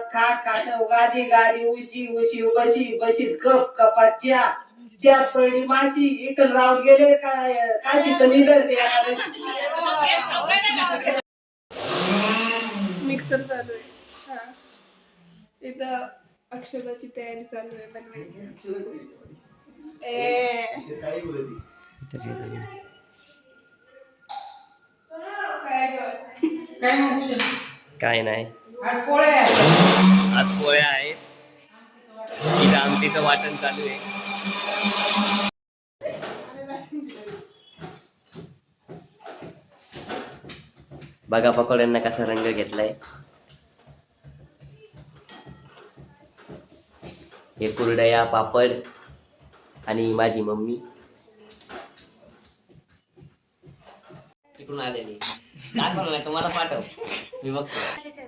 खाट खाट गादी गादी उशी उशी बशी बशीत कप कपात च्या च्या पडली माशी इकडे राहून गेले काय काशी तर निघते एकादशी मिक्सर चालू आहे. हा. इथं अक्षराची तयारी चालू आहे बनवायची. ए. काय नाही. आज पोळ्या आज पोळ्या आहेत. इथं आमटीचं वाटण चालू आहे. बघा पकोड्यांना कसा रंग घेतलाय. हे कुरडया पापड आणि माझी मम्मी. तिकडून आलेली. दाखव ना तुम्हाला पाठव. मी बघतो.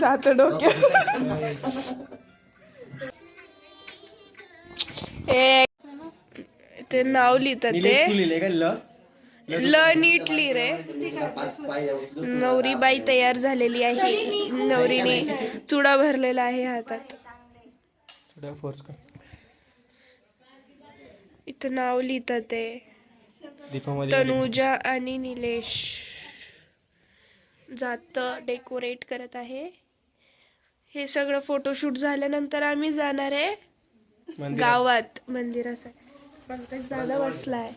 जात डोक्या ते नाव लिहितात ते. ल. नीट लिह रे. नवरी बाई तयार झालेली आहे. नवरीने चुडा भरलेला आहे हातात. इथं नाव लिहितात ते. तनुजा आणि निलेश. जात डेकोरेट करत आहे. हे सगळं फोटोशूट झाल्यानंतर आम्ही जाणार आहे गावात. मंदिरासाठी पंकज दादा बसलाय.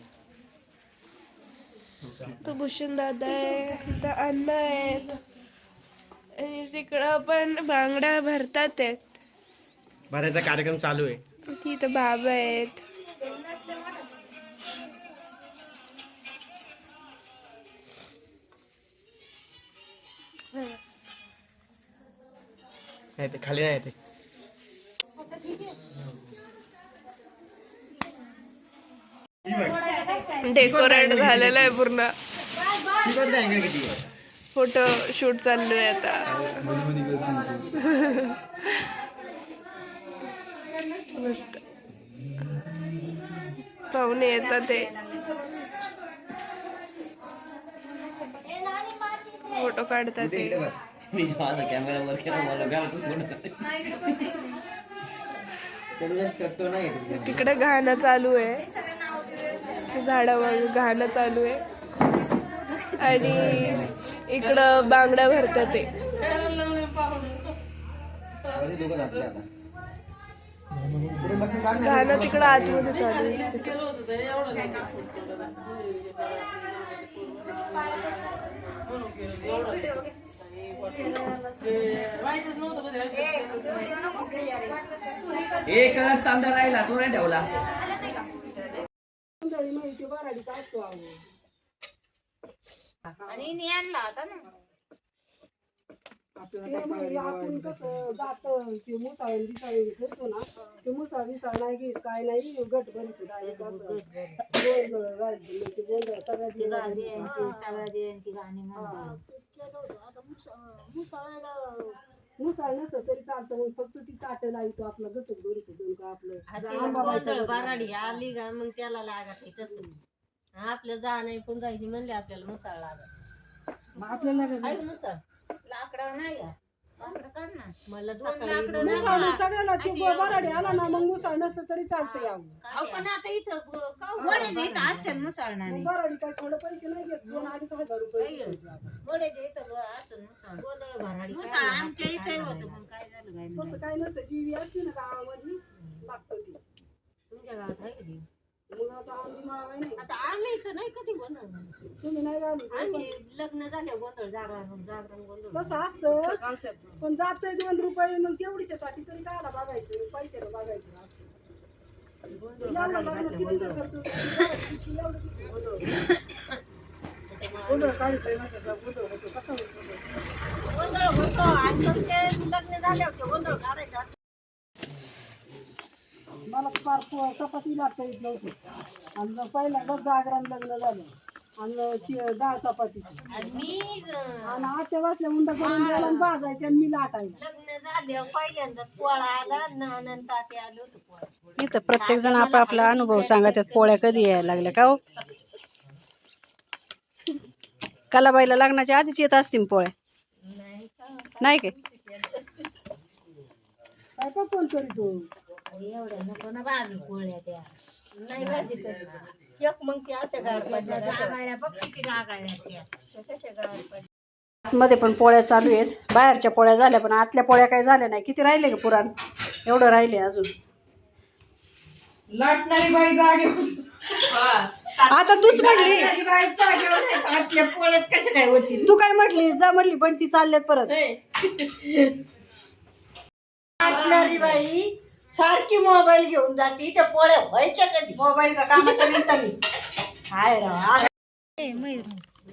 तो भूषण दादा आहे. इथं अण्णा आहेत. आणि तिकडं पण बांगड्या भरतात आहेत भरायचा कार्यक्रम चालू आहे. तिथं बाबा आहेत. नाही ते खाली नाही ते. डेकोरेट झालेलं आहे पूर्ण. फोटो शूट चालू आहे आता. मस्त. पाहुणे येतात ते. फोटो काढतात ते. मी माझा कॅमेरा वर केला मला घरातच फोटो करतो नाही तिकडे घाणं चालू आहे. ते झाडावर घाणं चालू आहे. आणि इकडं बांगड्या भरतात ते. घाणं तिकडं आतमध्ये चालू आहे. तिथे. एक तांबडा राहिला तो नाही ठेवला आणि आणला होता ना आपण कसं जातं ते मुसाळ बिसाळ करतो ना ते मुसाळ बिसाळ नाही घेत काय नाही गट बनतो डायरेक्ट असं. गोंधळ राहिलं, ते गोंधळ सगळ्या ती गाणी देवांची मुसाळ नसतं तरी चालतं मग फक्त ती काट लावतो आपलं गटक दोरीचं जण का आपलं. गोंधळ बाराडी आली का मग त्याला लागत तसं. आपलं जा नाही पण जायची म्हणले आपल्याला मुसाळ लागत. आपल्याला मुसाळ? लाकडं नाही का लाकडं काढ ना. मला मुसाळ सगळ्याला ते बराडी आला ना मग मुसाळ नसतं तरी चालतं यावं पण आता इथं वड्याच्या इथं असतात मुसाळ मग बराडी काय थोडे पैसे नाही घेत. दोन अडीच हजार रुपये घेतो आपण. वड्याच्या इथं असतात मुसाळ. गोंधळ भराडी मुसाळ आमच्या इथे होतं पण काय झालं काय तसं काय नसतं. टीव्ही असते ना गावामधली लागतं ती. तुमच्या गावात आहे का? आता आम्ही इथं नाही कधी गोंधळ? तुम्ही नाही घालू आम्ही लग्न झाले गोंधळ जागरण जागरण गोंधळ. तसं असतं. पण जातंय दोन रुपये मग तेवढीच्यासाठी तरी कायला बघायचं? पैशाला बघायचं असतं. एवढं लग्न किती तर खर्च होतो? एवढं किती गोंधळ. गोंधळ काढतोय ना त्याचा गोंधळ होतो? कसा होतो गोंधळ? गोंधळ होतो आणि मग ते लग्न झाले होते गोंधळ काढायचा. मला फार चपाती लागता येत नव्हती आणि पहिल्यांदा जागरण लग्न झालं. आणि ती डाळ चपाती आणि मी आणि आत्या वाचल्या उंडा करून द्यायला आणि भाजायच्या आणि मी लाटायला. लग्न झालं पहिल्यांदा पोळा आला नानन ताते आलं होतं पोळा इथं प्रत्येक जण आपला अनुभव सांगतात पोळ्या कधी यायला लागल्या का हो? कलाबाईला लग्नाच्या आधीच येत असतील पोळ्या. नाही का? नाही काय? स्वयंपाक कोण करीतो एवढ्या नको ना बाजू पोळ्या त्या नाही भाजी करत एक मग त्या आता गार पडल्या गागाळ्या बघ किती गागाळ्या त्या त्या कशा गार पडल्या. मध्ये पण पोळ्या चालू आहेत. बाहेरच्या पोळ्या झाल्या पण आतल्या पोळ्या काही झाल्या नाही. किती राहिले का पुराण? एवढं राहिले अजून. लाटणारी बाई जागे आता तूच म्हटली आतल्या पोळ्यात कशा काय होती तू काय म्हटली? जा म्हटली बंटी चालल्यात परत. वाटणारी बाई सारखी मोबाईल घेऊन जाते त्या पोळ्या व्हायच्या कधी? मोबाईल का कामाच्या निमित्ताने हाय राव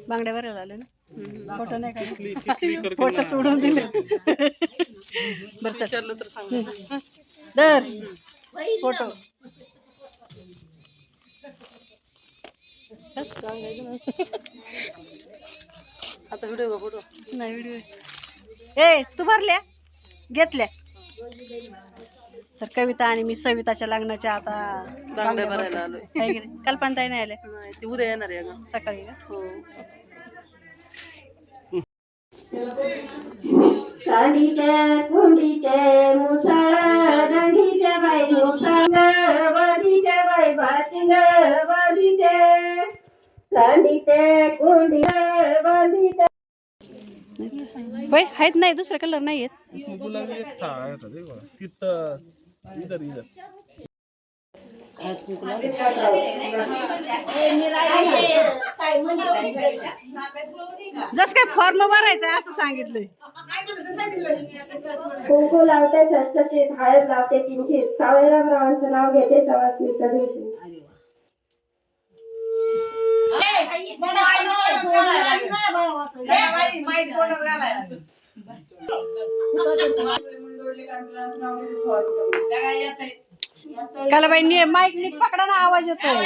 बांगड्या भरायला आले ना? फोटो नाही काढले फोटो सोडून दिले. बरं चल. हम्म. दर. फोटो. आता व्हिडिओ फोटो नाही व्हिडिओ. ए तू भरल्या? घेतल्या? तर कविता आणि मी सविताच्या लग्नाच्या आता बांगड्या भरायला आलो कल्पना नाही? आल्या? उद्या येणार आहे सकाळी का? हो. मुसळ रंगीच्या बाई मुसळ वाडीच्या बाई भाचिंग वाडीचे. साडीचे कुंडी वाडीचे. होय आहेत नाही दुसरे कलर नाही आहेत. जस काय फॉर्म भरायचं असं सांगितलंय. कुंकू लावते षष्टशीत हळद लावते किंचित. सावळेराम रावांचं नाव घेते सवासणीच्या दिवशी कालाबाई नी माईक नीट पकडा ना आवाज येतोय.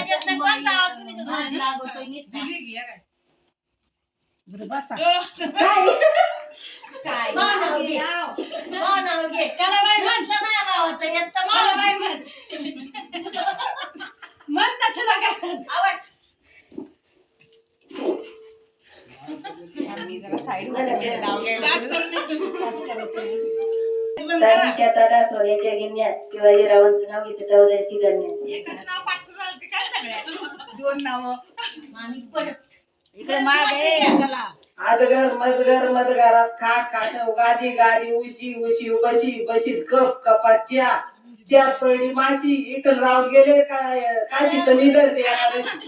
तटात सोन्याच्या गिन्यात शिवाजी रावांचं नाव घेते टवऱ्याची गण्यात आदगर मजगर मदगारात खाट काटव गादी गादी उशी उशी बशी बशीत कप कपात च्या. चार पळी माशी. इटल राव गेले काय काशी तर निघते एकादशी.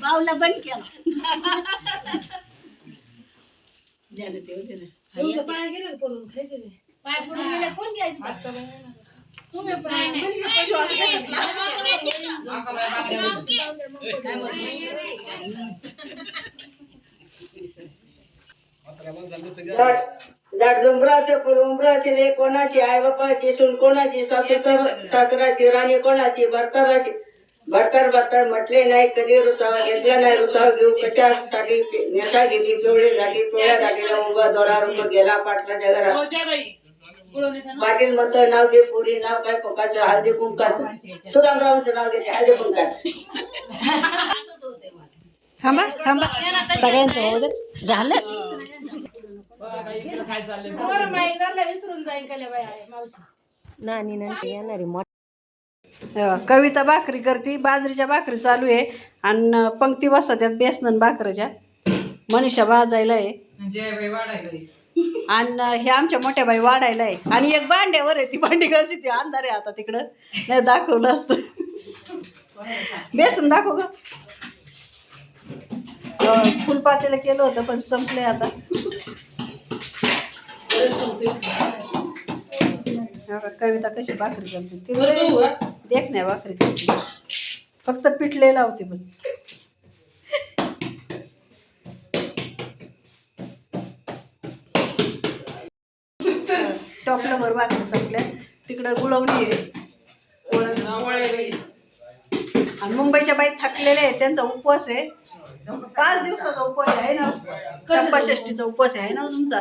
भाऊला बंद केला. पाय पडून गेले कोण घ्यायचं? झाड झुंबराचे फुलुंबराचे ले कोणाची आई बापाची सून कोणाची सासू सासराची राणी कोणाची भरताराची भरतार भरतार म्हटले नाही कधी रुसावा घेतला नाही रुसावा घेऊ कशासाठी? नेसा गेली पिवळी झाली पिवळ्या झालीला उभा दोरा रुप गेला पाटलाच्या घरात. पाटील म्हणतो नाव घे पुरी नाव काय पोकाचं हळदी कुंकाचं. सुरामरावांचं नाव घेते हळदी कुंकाचं. थांबा थांबा. सगळ्यांचं होऊ दे. झालं? नानी नंतर येणारी अं, कविता भाकरी करते बाजरीच्या भाकरी चालू आहे. आणि पंक्ती बसतात त्यात बेसनन भाकरीच्या. मनीषा भाजायला आहे. आणि हे आमच्या मोठ्या बाई वाढायला आहे. आणि एक भांड्यावर आहे ती भांडी कशी ती अंधार आहे आता तिकडं. नाही दाखवलं असतं. बेसन दाखव ग. अं, फुलपातेलं केलं होतं पण संपले आता. कविता कशी भाकरी करते? देख नाही करते फक्त पिठले लावते पण. टॉपला वर भाकरी संपल्या. तिकडं गुळवणी आहे. आणि मुंबईच्या बाई थकलेल्या आहेत. त्यांचा उपवास आहे. पाच दिवसाचा उपवास आहे ना. चंपाषष्टीचा उपवास आहे ना तुमचा?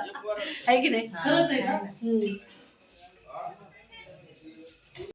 आहे की नाही.